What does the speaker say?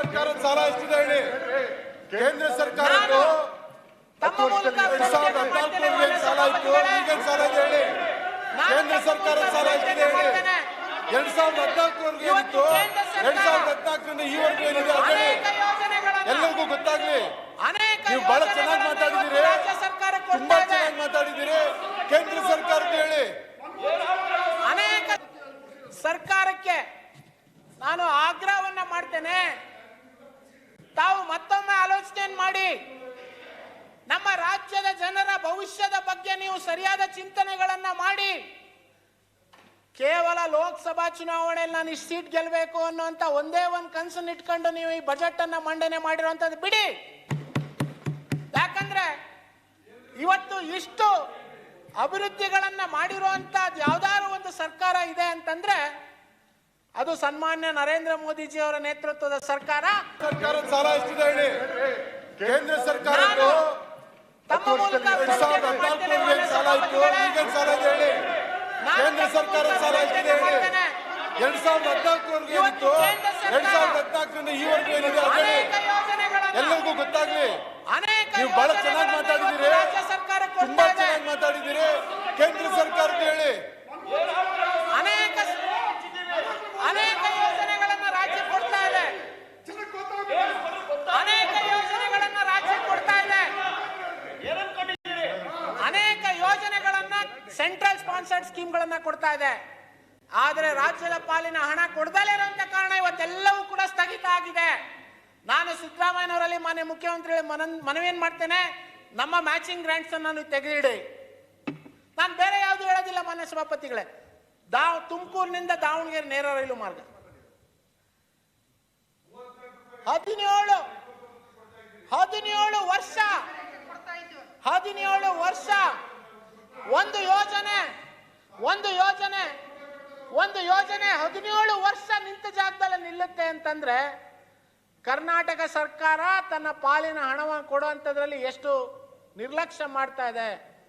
ಸರ್ಕಾರದ ಸಾಲ ಎಷ್ಟಿದೆ ಹೇಳಿ? ಕೇಂದ್ರ ಸರ್ಕಾರ ತಮ್ಮ ಮೂಲಕ ಎರಡ್ ಸಾವಿರದ ಹದಿನಾಲ್ಕರಲ್ಲಿ ಏನ್ ಸಾಲ ಇತ್ತು. ಈಗೇನ್ ಸಾಲ ಇದೆ ಹೇಳಿ? ಕೇಂದ್ರ ಸರ್ಕಾರದ ಸಾಲ ಎಷ್ಟಿದೆ ಹೇಳಿ? ಎರಡ್ ಸಾವಿರದ ಹದಿನಾಲ್ಕುವರೆಗೆ ಏನಿತ್ತು? ಎರಡ್ ಸಾವಿರದ ಹದಿನಾಲ್ಕರಿಂದ ಈವರೆಗೂ ಏನಿದೆ ಅದು ಹೇಳಿ? ಎಲ್ಲರಿಗೂ ಗೊತ್ತಾಗ್ಲಿ? ಅನೇಕ ನೀವು ಬಹಳ ಚೆನ್ನಾಗಿ ಮಾತಾಡಿದಿರಿ ಮಾತಾಡಿದ್ದೀರಿ. ತುಂಬಾ ಚೆನ್ನಾಗಿ ಮಾತಾಡಿದ್ದೀರಿ. ಕೇಂದ್ರ ಸರ್ಕಾರಕ್ಕೆ ಹೇಳಿ? ಅನೇಕ ಸರ್ಕಾರಕ್ಕೆ ನಾನು ಆಗ್ರಹವನ್ನ ಮಾಡ್ತೇನೆ. ಆಲೋಚನೆ ಮಾಡಿ. ನಮ್ಮ ರಾಜ್ಯದ ಜನರ ಭವಿಷ್ಯದ ಬಗ್ಗೆ ನೀವು ಸರಿಯಾದ ಚಿಂತನೆಗಳನ್ನ ಮಾಡಿ. ಕೇವಲ ಲೋಕಸಭಾ ಚುನಾವಣೆಯಲ್ಲಿ ನಾನು ಇಷ್ಟು ಸೀಟ್ ಗೆಲ್ಲಬೇಕು ಅನ್ನುವಂತ ಒಂದೇ ಒಂದು ಕನಸನ್ನು ಇಟ್ಕೊಂಡು ನೀವು ಈ ಬಜೆಟ್ ಅನ್ನ ಮಂಡನೆ ಮಾಡಿರುವಂಥದ್ದು ಬಿಡಿ. ಯಾಕಂದ್ರೆ ಇವತ್ತು ಇಷ್ಟು ಅಭಿವೃದ್ಧಿಗಳನ್ನ ಮಾಡಿರುವಂತಹದ್ದು ಯಾವ್ದಾದ್ರು ಒಂದು ಸರ್ಕಾರ ಇದೆ ಅಂತಂದ್ರೆ ಅದು ಸನ್ಮಾನ್ಯ ನರೇಂದ್ರ ಮೋದಿಜಿ ಅವರ ನೇತೃತ್ವದ ಸರ್ಕಾರ. ಸರ್ಕಾರದ ಸಾಲ ಎಷ್ಟಿದೆ ಕೇಂದ್ರ ಸರ್ಕಾರದ್ದು ಮೂಲಕ ಎರಡ್ ಸಾವಿರದ ಏನ್ ಸಾಲ ಇತ್ತು ಈಗೇನ್ ಸಾಲ ಇದೆ ಹೇಳಿ. ಕೇಂದ್ರ ಸರ್ಕಾರ ಸಾಲ ಎಷ್ಟಿದೆ ಹೇಳಿ. ಎರಡ್ ಸಾವಿರದ ಹದಿನಾಲ್ಕರವರೆಗೆ ಏನಿತ್ತು? ಎರಡ್ ಸಾವಿರದ ಹದಿನಾಲ್ಕರಿಂದ ಈವರೆಗೂ ಏನಿದೆ ಹೇಳಿ ಎಲ್ಲರಿಗೂ ಗೊತ್ತಾಗ್ಲಿ. ನೀವು ಬಹಳ ಚೆನ್ನಾಗಿ ಯೋಜನೆಗಳನ್ನ ಮಾತಾಡಿದ್ದೀರಿ ರಾಜ್ಯ ಸರ್ಕಾರ ತುಂಬಾ ಕೊಡ್ತಾ ಇದೆ ಚೆನ್ನಾಗಿ ಮಾತಾಡಿದ್ದೀರಿ ಕೇಂದ್ರ ಸರ್ಕಾರದ್ದು ಹೇಳಿ ಅನೇಕ ಅನೇಕ ಯೋಜನೆಗಳನ್ನ ರಾಜ್ಯ ಕೊಡ್ತಾ ಇದೆ ಅನೇಕ ಯೋಜನೆಗಳನ್ನ ರಾಜ್ಯ ಕೊಡ್ತಾ ಇದೆ ಅನೇಕ ಯೋಜನೆಗಳನ್ನ ಸೆಂಟ್ರಲ್ ಸ್ಪಾನ್ಸರ್ಡ್ ಸ್ಕೀಮ್ಗಳನ್ನ ಕೊಡ್ತಾ ಇದೆ. ಆದರೆ ರಾಜ್ಯದ ಪಾಲಿನ ಹಣ ಕೊಡದಲೇ ಇರುವಂತ ಕಾರಣ ಇವತ್ತೆಲ್ಲವೂ ಕೂಡ ಸ್ಥಗಿತ ಆಗಿದೆ. ನಾನು ಸಿದ್ದರಾಮಯ್ಯನವರಲ್ಲಿ ಮಾನ್ಯ ಮುಖ್ಯಮಂತ್ರಿಗಳ ಮನನ್, ಮನವಿಯನ್ ಮಾಡ್ತೇನೆ. ನಮ್ಮ ಮ್ಯಾಚಿಂಗ್ ಗ್ರಾಂಟ್ಸ್ ಅನ್ನು ತೆಗೆದಿಡಿ. ನಾನು ಬೇರೆ ಯಾವುದು ಹೇಳೋದಿಲ್ಲ ಮಾನ್ಯ ಸಭಾಪತಿಗಳೇ. ದಾವ್, ತುಮಕೂರಿನಿಂದ ದಾವಣಗೆರೆ ನೇರ ರೈಲು ಮಾರ್ಗ. ಹದಿನೇಳು ಹದಿನೇಳು ವರ್ಷ ಹದಿನೇಳು ವರ್ಷ ಒಂದು ಯೋಜನೆ ಒಂದು ಯೋಜನೆ ಒಂದು ಯೋಜನೆ ಹದಿನೇಳು ವರ್ಷ ನಿಂತ ಜಾಗದಲ್ಲಿ ನಿಲ್ಲುತ್ತೆ ಅಂತಂದ್ರೆ ಕರ್ನಾಟಕ ಸರ್ಕಾರ ತನ್ನ ಪಾಲಿನ ಹಣವನ್ನು ಕೊಡುವಂಥದ್ರಲ್ಲಿ ಎಷ್ಟು ನಿರ್ಲಕ್ಷ್ಯ ಮಾಡ್ತಾ ಇದೆ.